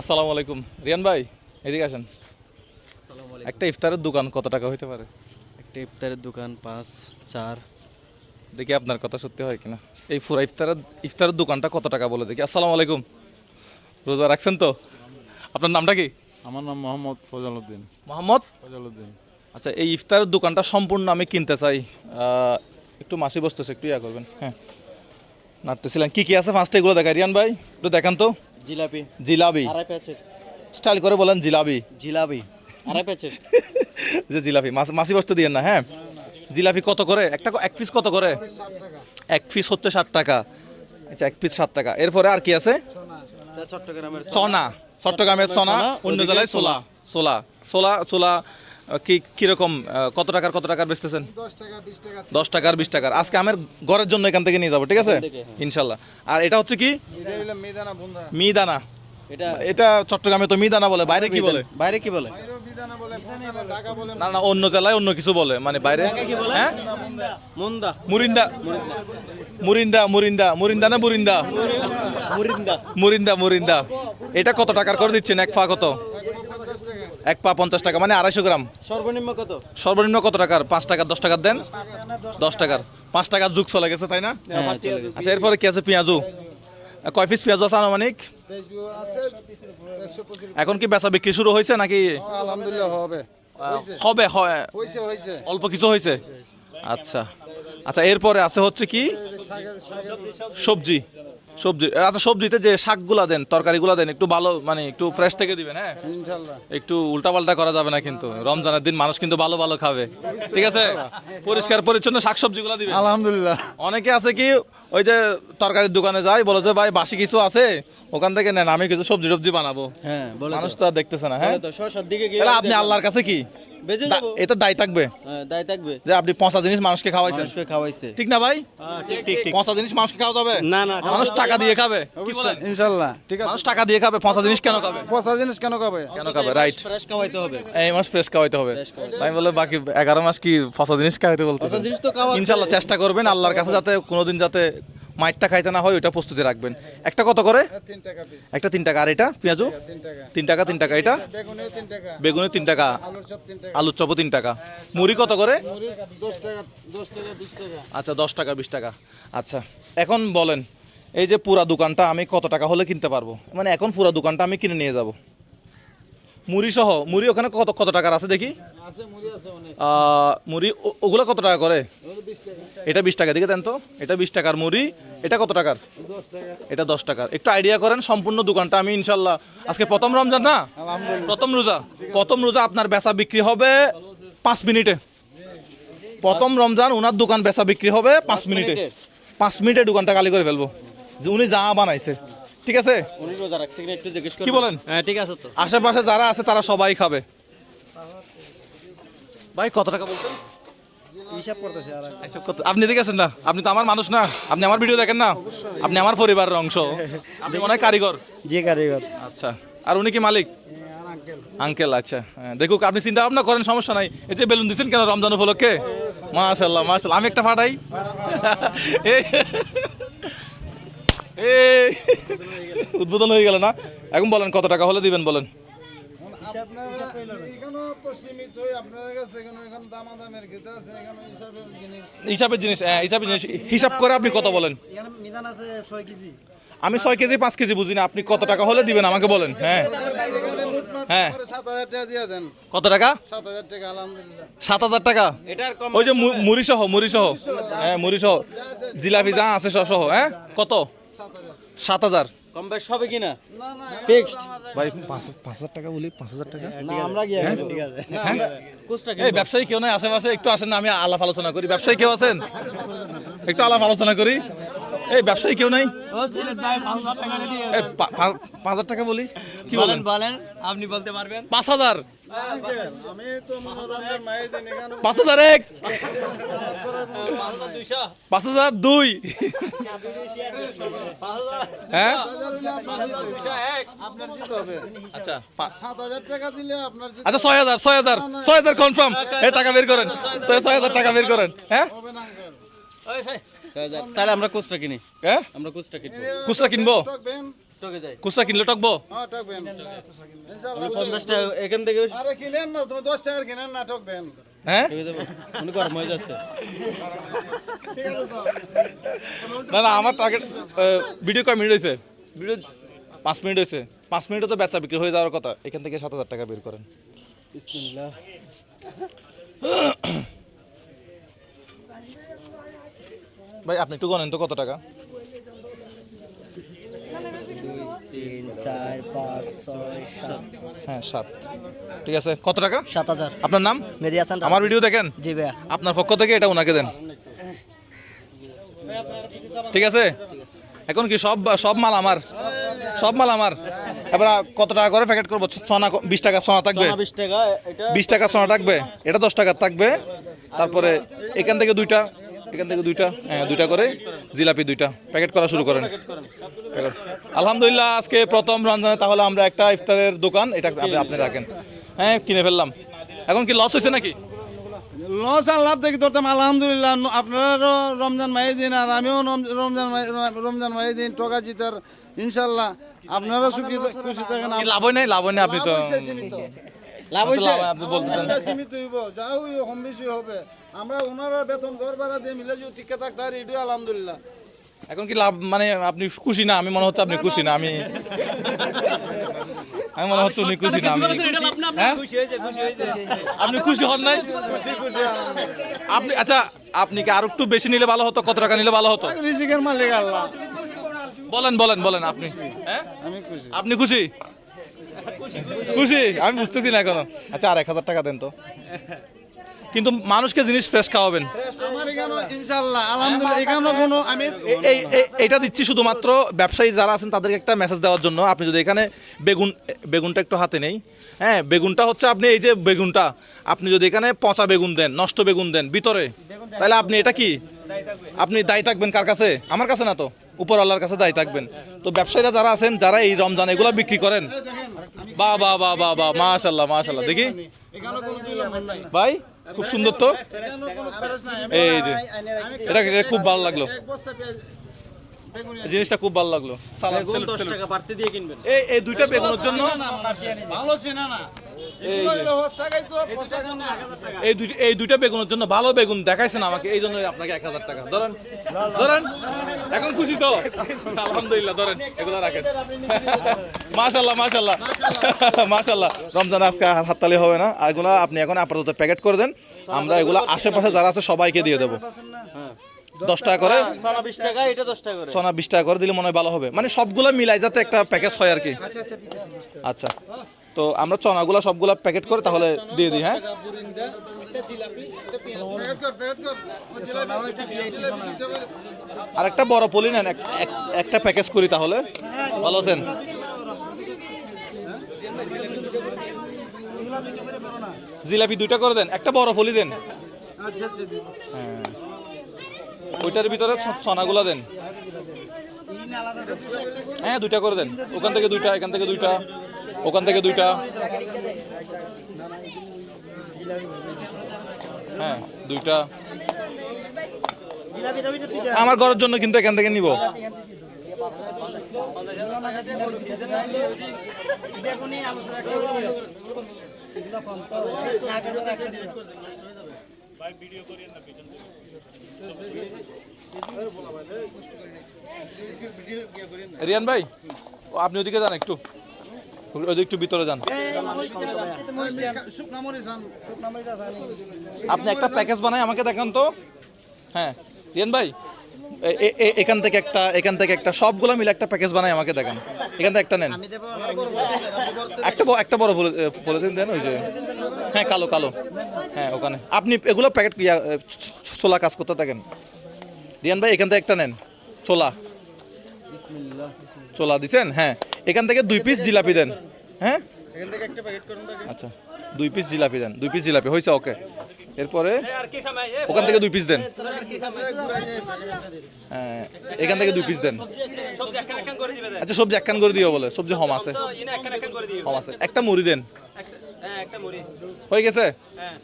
আসসালামু আলাইকুম। রিয়ান ভাই এদিকে আসেন। একটা ইফতারের দোকান কত টাকা হইতে পারে? একটা ইফতারের দোকান পাঁচ চার। দেখি আপনার কথা সত্যি হয় কিনা। এই ফুরা ইফতারের ইফতারের দোকানটা কত টাকা বলে দেখি। আসসালামু আলাইকুম। রোজা রাখছেন তো? আপনার নামটা কি? আমার নাম মোহাম্মদ ফজল উদ্দিন মোহাম্মদ? ফজল উদ্দিন আচ্ছা এই ইফতারের দোকানটা সম্পূর্ণ আমি কিনতে চাই। একটু মাসি বসতেছে একটু ইয়া করবেন। হ্যাঁ। নাড়তেছিলাম। কী কী আছে ফার্স্টে এগুলো দেখাই। রিয়ান ভাই একটু দেখান তো। জিলাপি। জিলাবি আড়াই প্যাচেট স্টাইল করে বলেন জিলাবি জিলাপি। আড়াই প্যাচেট যে জিলাপি। মাছ- মাসি বস্তু দিয়েন না হ্যাঁ? জিলাপি কত করে? একটা এক পিস কত করে? এক পিস হচ্ছে ষাট টাকা। আচ্ছা এক পিস ষাট টাকা। এরপরে আর কি আছে? চট্টগ্রামের চনা। চট্টগ্রামের চনা অন্য জেলায় সোলা। সোলা। সোলা সোলা কি কীরকম কত টাকার কত টাকার বেচতেছেন? দশ টাকার বিশ টাকার আজকে আমার ঘরের জন্য এখান থেকে নিয়ে যাব ঠিক আছে? ইনশাল্লাহ। আর এটা হচ্ছে কি? মিদানা এটা এটা চট্টগ্রামে তো মিদানা বলে বাইরে কি বলে? বাইরে কি বলে? মিদানা বলে ঢাকা বলে। না না অন্য জেলায় অন্য কিছু বলে। মানে বাইরে হ্যাঁ? মুন্দা। মুরিন্দা। মুরিন্দা। মুরিন্দা মুরিন্দা। না মুরিন্দা? মুরিন্দা। মুরিন্দা মুরিন্দা। এটা কত টাকার করে দিচ্ছেন? এক পা কত? এক পা পঞ্চাশ টাকা মানে আড়াইশো গ্রাম। সর্বনিম্ন কত? সর্বনিম্ন কত টাকার? পাঁচ টাকার দশ টাকার দেন। দশ টাকার। পাঁচ টাকার যুগ চলে গেছে তাই না? আচ্ছা এরপরে কি আছে? পেঁয়াজু। কয় পিস পেঁয়াজু আছে আনুমানিক? আছে এখন কি বেচা বিক্রি শুরু হয়েছে নাকি? আলহামদুলিল্লাহ হবে। হবে হয়। অল্প কিছু হয়েছে? আচ্ছা। আচ্ছা এরপরে আছে হচ্ছে কি? সবজি। সবজি আচ্ছা সবজিতে যে শাকগুলা দেন তরকারিগুলা দেন একটু ভালো মানে একটু ফ্রেশ থেকে দিবেন হ্যাঁ? ইনশাল্লাহ। একটু উল্টাপাল্টা করা যাবে না কিন্তু রমজানের দিন মানুষ কিন্তু ভালো ভালো খাবে। ঠিক আছে? পরিষ্কার পরিচ্ছন্ন শাকসবজিগুলো দিবেন। আলহামদুলিল্লাহ। অনেকে আছে কি ওই যে তরকারির দোকানে যায় বলে যে ভাই বাসি কিছু আছে? ওখান থেকে নেন আমি কিছু সবজি টবজি বানাবো। হ্যাঁ মানুষ তো। আর দেখতেছে না হ্যাঁ? তো শসার দিকে গিয়ে তাহলে আপনি আল্লাহর কাছে কি? বেঁচে যাব। এটা দায় থাকবে। হ্যাঁ দায় থাকবে। যে আপনি পচা জিনিস মানুষকে খাওয়াইছেন। মানুষকে খাওয়াইছে। ঠিক না ভাই? ঠিক ঠিক ঠিক। পচা জিনিস মানুষকে খাওয়া যাবে না না মানুষ টাকা দিয়ে খাবে। ঠিক আছে। মানুষ টাকা দিয়ে খাবে পচা জিনিস কেন খাবে? পচা জিনিস কেন খাবে? কেন খাবে রাইট ফ্রেশ খাওয়াইতে হবে। এই মাস ফ্রেশ খাওয়াইতে হবে। তাই বলে বাকি এগারো মাস কি ফসা জিনিস খাওয়াইতে বলতে পচা জিনিস তো খাওয়া ইনশাল্লাহ চেষ্টা করবেন আল্লাহর কাছে যাতে কোনোদিন যাতে মাইটটা খাইতে না হয় ওইটা প্রস্তুতি রাখবেন। একটা কত করে? একটা তিন টাকা। আর এটা? পেঁয়াজু তিন টাকা। তিন টাকা এটা? বেগুনিও তিন টাকা। বেগুনি তিন টাকা। আলুর চপও তিন টাকা। মুড়ি কত করে? আচ্ছা দশ টাকা বিশ টাকা। আচ্ছা এখন বলেন এই যে পুরা দোকানটা আমি কত টাকা হলে কিনতে পারব? মানে এখন পুরা দোকানটা আমি কিনে নিয়ে যাব। মুড়ি সহ মুড়ি ওখানে কত কত টাকার আছে দেখি? মুড়ি ওগুলো কত টাকা করে? এটা বিশ টাকা দিকে দেন তো। এটা বিশ টাকার মুড়ি এটা কত টাকার? এটা দশ টাকার। একটু আইডিয়া করেন সম্পূর্ণ দোকানটা আমি ইনশাল্লাহ। আজকে প্রথম রমজান না? প্রথম রোজা। প্রথম রোজা আপনার বেচা বিক্রি হবে পাঁচ মিনিটে। প্রথম রমজান ওনার দোকান বেচা বিক্রি হবে পাঁচ মিনিটে। পাঁচ মিনিটে দোকানটা খালি করে ফেলব। যে উনি যা বানাইছে। ঠিক আছে? কি বলেন? হ্যাঁ ঠিক আছে আশেপাশে যারা আছে তারা সবাই খাবে। ভাই কত টাকা বলছেন? হিসাব করতেছে আর এসব কত- আপনি দেখে আছেন না। আপনি তো আমার মানুষ না। আপনি আমার ভিডিও দেখেন না। আপনি আমার পরিবারের অংশ। আপনি মনে হয় কারিগর। যে কারিগর। আচ্ছা। আর উনি কি মালিক? আঙ্কেল আচ্ছা। হ্যাঁ, দেখুক আপনি চিন্তা ভাবনা করেন সমস্যা নাই। এই যে বেলুন দিচ্ছেন কেন রমজান উপলক্ষে? মাশাল্লাহ মাশাল্লাহ আমি একটা ফাটাই। এই উদ্বোধন হয়ে গেল না? এখন বলেন কত টাকা হলে দিবেন বলেন। হিসাবের জিনিস। হিসাবের জিনিস হ্যাঁ, হিসাবের জিনিস। হিসাব করে আপনি কত বলেন? এখানে মিদান আছে ছয় কেজি। আমি ছয় কেজি পাঁচ কেজি বুঝি না আপনি কত টাকা হলে দিবেন আমাকে বলেন হ্যাঁ। হ্যাঁ। সাত হাজার টাকা দিয়ে দেন। কত টাকা? সাত হাজার টাকা সাত হাজার টাকা? ওই যে মুড়ি সহ মুড়ি সহ হ্যাঁ মুড়ি সহ জিলাপি যা আছে সহ সহ হ্যাঁ? কত? সাত হাজার। কম বেশ হবে কিনা? না না ফিক্সড ভাই পাঁচ পাঁচ হাজার টাকা বলি পাঁচ হাজার টাকা? না আমরা গিয়ে ঠিক আছে? কুচটা এই ব্যবসায়ী কেউ নাই? আশেপাশে একটু আসেন না আমি আলাপ আলোচনা করি। ব্যবসায়ী কেউ আছেন? একটু আলাপ আলোচনা করি। এই ব্যবসায়ী কেউ নাই? পাঁচ হাজার টাকা বলি। কি বলেন? বলেন আপনি বলতে পারবেন? পাঁচ হাজার। পাঁচ হাজার এক। পাঁচ হাজার দুই। হ্যাঁ? আচ্ছা আচ্ছা ছয় হাজার ছয় হাজার ছয় হাজার কনফার্ম টাকা বের করেন। ছয় হাজার টাকা বের করেন। হ্যাঁ? তাহলে আমরা কুচটা কিনি। হ্যাঁ? আমরা কুচটা কিনবো। খুচরা কিনবো? কিনলে টকবো? হ্যাঁ পঞ্চাশ টাকা এখান থেকে আরে কিনেন না তুমি দশ টাকার কিনেন না ঠকবেন হ্যাঁ? গরম হয়ে যাচ্ছে না না আমার টার্গেট ভিডিও কয় মিনিট হয়েছে ভিডিও পাঁচ মিনিট হয়েছে পাঁচ মিনিটে তো বেচা বিক্রি হয়ে যাওয়ার কথা। এখান থেকে সাত হাজার টাকা বের করেন। ভাই আপনি একটু গণেন তো কত টাকা? তিন চার পাঁচ ছয় সাত। হ্যাঁ সাত। ঠিক আছে কত টাকা? সাত হাজার। আপনার নাম? মেদি হাসান আমার ভিডিও দেখেন? জি ভাইয়া। আপনার পক্ষ থেকে এটা ওনাকে দেন। ঠিক আছে? এখন কি সব সব মাল আমার? সব মাল আমার। এবার কত টাকা করে প্যাকেট করব? সোনা বিশ টাকা সোনা থাকবে? বিশ টাকা বিশ টাকা সোনা থাকবে? এটা দশ টাকার থাকবে। তারপরে এখান থেকে দুইটা এখান থেকে দুইটা হ্যাঁ দুইটা করে জিলাপি দুইটা প্যাকেট করা শুরু করেন। আলহামদুলিল্লাহ আজকে প্রথম রমজানে তাহলে আমরা একটা ইফতারের দোকান এটা আপনি- আপনি রাখেন। হ্যাঁ কিনে ফেললাম। এখন কি লস হয়েছে নাকি? লস আর লাভ দেখি ধরতাম আলহামদুলিল্লাহ আপনারও রমজান মাই দিন আর আমিও রম- রমজান রমজান মাই দিন টকা জিতার ইনশাল্লাহ আপনারাও সুখী খুশি থাকেন। লাভ নাই? লাভ নাই আপনি তো। লাভ হইছে? আপনি বলতেছেন। সীমিত হইব যা হই কম বেশি হবে। আমরা ওনারা বেতন ঘর ভাড়া দিয়ে মিলে যদি থাকতে এটাই আলহামদুলিল্লাহ। এখন কি লাভ মানে আপনি খুশি না? আমি মনে হচ্ছে আপনি খুশি না আমি আমি মনে হচ্ছে উনি খুশি না আমি হ্যাঁ? আপনি খুশি হন নাই? খুশি খুশি আপনি আচ্ছা আপনি কি আরও একটু বেশি নিলে ভালো হতো? কত টাকা নিলে ভালো হতো? রিজিকের মালিক আল্লাহ। বলেন বলেন বলেন আপনি। হ্যাঁ? আমি খুশি। আপনি খুশি? খুশি? আমি বুঝতেছি না এখনও। আচ্ছা আর এক হাজার টাকা দেন তো। কিন্তু মানুষকে জিনিস ফ্রেশ খাওয়াবেন। এটা দিচ্ছি শুধুমাত্র ব্যবসায়ী যারা আছেন তাদেরকে একটা মেসেজ দেওয়ার জন্য। আপনি যদি এখানে বেগুন বেগুনটা একটু হাতে নেই। হ্যাঁ বেগুনটা হচ্ছে আপনি এই যে বেগুনটা আপনি যদি এখানে পচা বেগুন দেন নষ্ট বেগুন দেন ভিতরে তাহলে আপনি এটা কি? আপনি দায়ী থাকবেন কার কাছে? আমার কাছে না তো। উপরওয়ালার কাছে দায়ী থাকবেন। তো ব্যবসায়ীরা যারা আছেন, যারা এই রমজান এগুলো বিক্রি করেন। বা বা বা বা বা মাশাল্লাহ মাশাল্লাহ দেখি। ভাই, খুব সুন্দর তো? এই যে। এটা খুব ভালো লাগল এক বস্তা পেঁয়াজ বেগুনি জিনিসটা খুব ভালো লাগল। সালাম বেগুন salute, দশ salute। টাকা বাড়তি দিয়ে কিনবেন। এই এই দুইটা বেগুনের জন্য ভালো চেনা না। এই দুই এই দুইটা বেগুনের জন্য ভালো বেগুন দেখাইছেন আমাকে এই জন্য আপনাকে এক হাজার টাকা। ধরেন ধরেন এখন খুশি তো? আলহামদুলিল্লাহ ধরেন এগুলো রাখেন। মাশাল্লাহ মাশাল্লাহ মাশাল্লাহ রমজান আজকে হাততালি হবে না। এগুলো আপনি এখন আপাতত প্যাকেট করে দেন। আমরা এগুলো আশেপাশে যারা আছে সবাইকে দিয়ে দেবো। দশ দশ টাকা করে? সোনা বিশ টাকা করে। দিলে মনে হয় ভালো হবে। মানে সবগুলো মিলাই যাতে একটা প্যাকেজ হয় আর কি। আচ্ছা তো আমরা চনাগুলো সবগুলো প্যাকেট করে তাহলে দিয়ে দিই হ্যাঁ? প্যাকেট কর, প্যাকেট কর। ওই জিলাপি- জিলাপি দিতে পারে। আর একটা বড় পলি নেন এক- এক- একটা প্যাকেজ করি তাহলে। ভালো আছেন? জিলাপি দুইটা করে দেন একটা বড় ফলি দেন। আচ্ছা, আচ্ছা, দিবো। ওইটার ভিতরে ছনাগুলা দেন। হ্যাঁ দুইটা করে দেন। ওখান থেকে দুইটা, এখান থেকে দুইটা, ওখান থেকে দুইটা। হ্যাঁ দুইটা। আমার ঘরের জন্য কিন্তু এখান থেকে নিব। রিয়ান ভাই আপনি ওদিকে যান একটু। ওদিকে একটু ভিতরে যান। আপনি একটা প্যাকেজ বানাই, আমাকে দেখান তো। হ্যাঁ রিয়ান ভাই এখান থেকে একটা এখান থেকে একটা সবগুলো মিলে একটা প্যাকেজ বানাই আমাকে দেখান। এখান থেকে একটা নেন। একটা একটা বড় পলিথিন দেন ওই যে। হ্যাঁ কালো কালো। হ্যাঁ ওখানে। আপনি এগুলো প্যাকেট ছোলা কাজ করতে থাকেন। রিয়ান ভাই এখান থেকে একটা নেন। ছোলা। ছোলা দিছেন? হ্যাঁ। এখান থেকে দুই পিস জিলাপি দেন। হ্যাঁ? আচ্ছা। দুই পিস জিলাপি দেন। দুই পিস জিলাপি। হয়েছে ওকে। এরপরে আর কি খামাই? ওখান থেকে দুই পিস দেন। হ্যাঁ এখান থেকে দুই পিস দেন। সবজি একখান একখান করে দিবে আচ্ছা সবজি একখান করে দিও বলে। সবজি হম আছে। হম আছে একটা মুড়ি দেন। হ্যাঁ হয়ে গেছে? হ্যাঁ।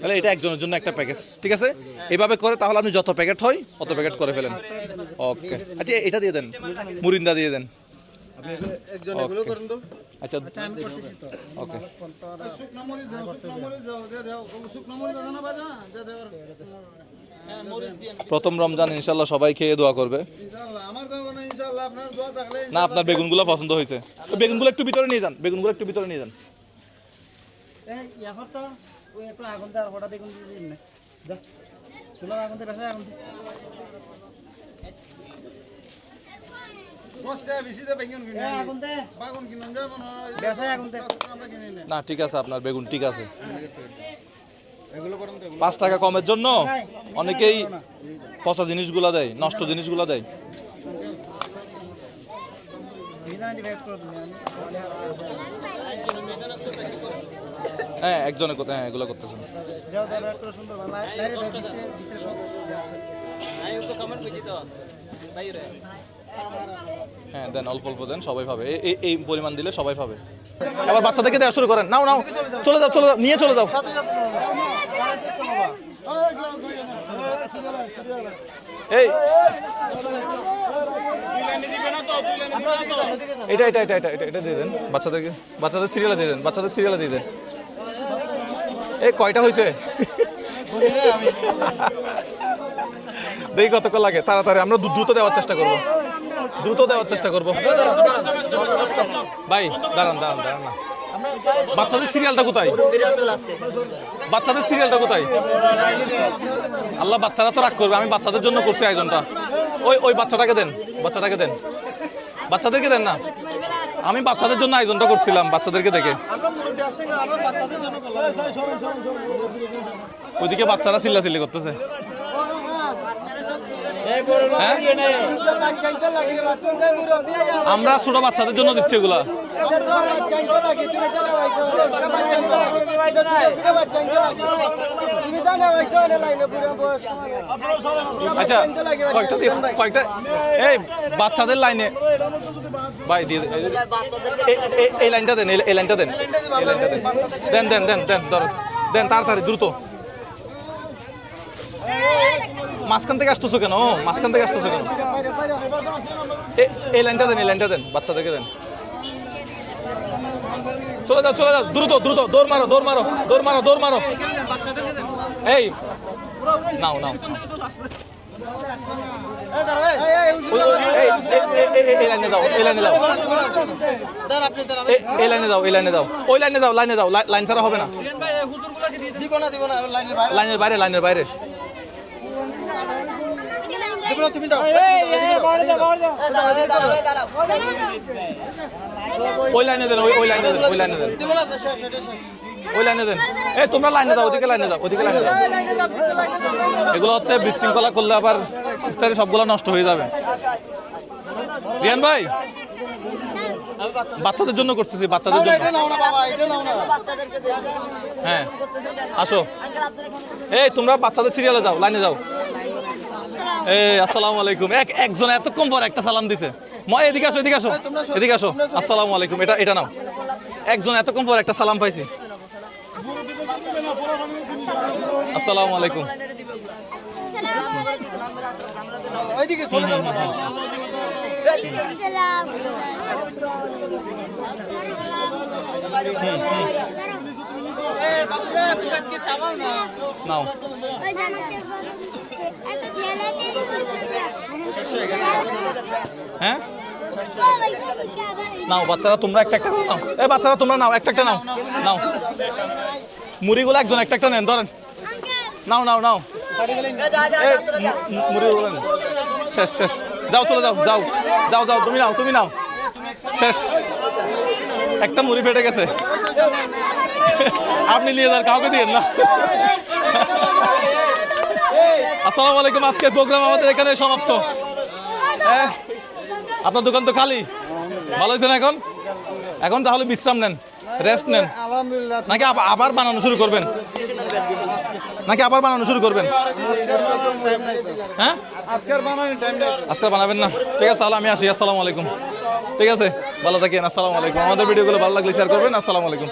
তাহলে এটা একজনের জন্য একটা প্যাকেজ ঠিক আছে? এভাবে করে তাহলে আপনি যত প্যাকেট হয় অত প্যাকেট করে ফেলেন। ওকে। আচ্ছা এটা দিয়ে দেন। মুরিন্দা দিয়ে দেন। একজন এগুলো করেন তো। আচ্ছা আমি করতেছি তো। ওকে। শুকনো মরিচ দাও শুকনো মরিচ দাও দে দাও শুকনো মরিচ দাও না বাজা দে দাও প্রথম রমজান ইনশাল্লাহ সবাই খেয়ে দোয়া করবে। ইনশাআল্লাহ আমার তো কোনো ইনশাআল্লাহ আপনার দোয়া থাকলে না আপনার বেগুনগুলো পছন্দ হয়েছে। তো বেগুনগুলো একটু ভিতরে নিয়ে যান বেগুনগুলো একটু ভিতরে নিয়ে যান। এই না। ঠিক আছে আপনার বেগুন ঠিক আছে। পাঁচ টাকা কমের জন্য? অনেকেই পচা জিনিসগুলো দেয় নষ্ট জিনিসগুলো দেয়। হ্যাঁ একজনে কোথায় হ্যাঁ এগুলো করতেছেন সুন্দর হ্যাঁ দেন, অল্প অল্প দেন, সবাই পাবে। এই- এই পরিমাণ দিলে সবাই পাবে। এবার বাচ্চাদেরকে দেওয়া শুরু করেন। নাও নাও, চলে যাও চলে যাও, নিয়ে চলে যাও। এই। এটা এটা এটা এটা এটা এটা দিয়ে দেন। বাচ্চাদেরকে, বাচ্চাদের সিরিয়ালে দিয়ে দেন, বাচ্চাদের সিরিয়ালে দিয়ে দেন। এই, কয়টা হয়েছে? দেখি কতক্ষণ লাগে। তাড়াতাড়ি, আমরা দ্রু- দ্রুত দেওয়ার চেষ্টা করব। দ্রুত দেওয়ার চেষ্টা করব। ভাই, দাঁড়ান দাঁড়ান দাঁড়ান না। বাচ্চাদের সিরিয়ালটা কোথায়? বাচ্চাদের সিরিয়ালটা কোথায়? আল্লাহ, বাচ্চারা তো রাগ করবে, আমি বাচ্চাদের জন্য করছি আয়োজনটা। ওই ওই বাচ্চাটাকে দেন বাচ্চাটাকে দেন। বাচ্চাদেরকে দেন না? আমি বাচ্চাদের জন্য আয়োজনটা করছিলাম, বাচ্চাদেরকে দেখে। ওইদিকে বাচ্চারা চিল্লাচিল্লি করতেছে? আমরা ছোট বাচ্চাদের জন্য দিচ্ছি এগুলা। আচ্ছা কয়েকটা কয়েকটা এই বাচ্চাদের লাইনে। ভাই দিয়ে এই- লাইনটা দেন এই- লাইনটা দেন এই লাইনটা দেন। দেন দেন দেন দেন দেন তাড়াতাড়ি দ্রুত। মাঝখান থেকে আসতেছো কেন? মাঝখান থেকে আসতেছো কেন? এই লাইনটা দেন এই লাইনটা দেন বাচ্চাদেরকে দেন। চলে যাও চলে যাও দ্রুত দ্রুত দৌড় মারো দৌড় মারো দৌড় মারো দৌড় মারো। এই নাও নাও। লাইনের বাইরে লাইনের বাইরে। না তুমি দাও। ওই লাইনে দেন ওই লাইনে দেন ওই লাইনে দেন। ওই লাইনে দেন। এই তোমরা লাইনে যাও ওদিকে লাইনে যাও ওদিকে লাইনে যাও এগুলো হচ্ছে বিশৃঙ্খলা করলে আবার ইফতারি সবগুলো নষ্ট হয়ে যাবে। রিয়ান ভাই বাচ্চাদের জন্য করতেছি বাচ্চাদের জন্য। হ্যাঁ আসো। এই তোমরা বাচ্চাদের সিরিয়ালে যাও লাইনে যাও। এই আসসালামু আলাইকুম। এক একজন এতক্ষণ পর একটা সালাম দিছে। মই এদিকে আসো এদিকে আসো এদিকে আসো। আসসালামু আলাইকুম। এটা এটা নাও। একজন এতক্ষণ পর একটা সালাম পাইছি। আসসালামু আলাইকুম। ওইদিকে চলে যাও নাও। হ্যাঁ? নাও, বাচ্চারা, তোমরা একটা একটা নাও। এ, বাচ্চারা, তোমরা নাও, একটা একটা নাও। নাও। মুড়িগুলো একজন একটা একটা নেন, ধরেন। নাও নাও নাও। মুড়িগুলো শেষ শেষ। যাও, চলে যাও যাও। যাও যাও, তুমি নাও তুমি নাও। শেষ। একটা মুড়ি ফেটে গেছে। আপনি নিয়ে যান, কাউকে দিয়ে না। আসসালামু আলাইকুম। আজকের প্রোগ্রাম আমাদের এখানে সমাপ্ত। হ্যাঁ আপনার দোকান তো খালি। ভালো হয়েছে না এখন? এখন তাহলে বিশ্রাম নেন রেস্ট নেন। নাকি আবার বানানো শুরু করবেন? নাকি আবার বানানো শুরু করবেন? হ্যাঁ? আজকের আজকে বানাবেন না। ঠিক আছে তাহলে আমি আসি। আসসালামু আলাইকুম। ঠিক আছে? ভালো থাকেন। আসসালামু আলাইকুম। আমাদের ভিডিওগুলো ভালো লাগলে শেয়ার করবেন। আসসালামু আলাইকুম।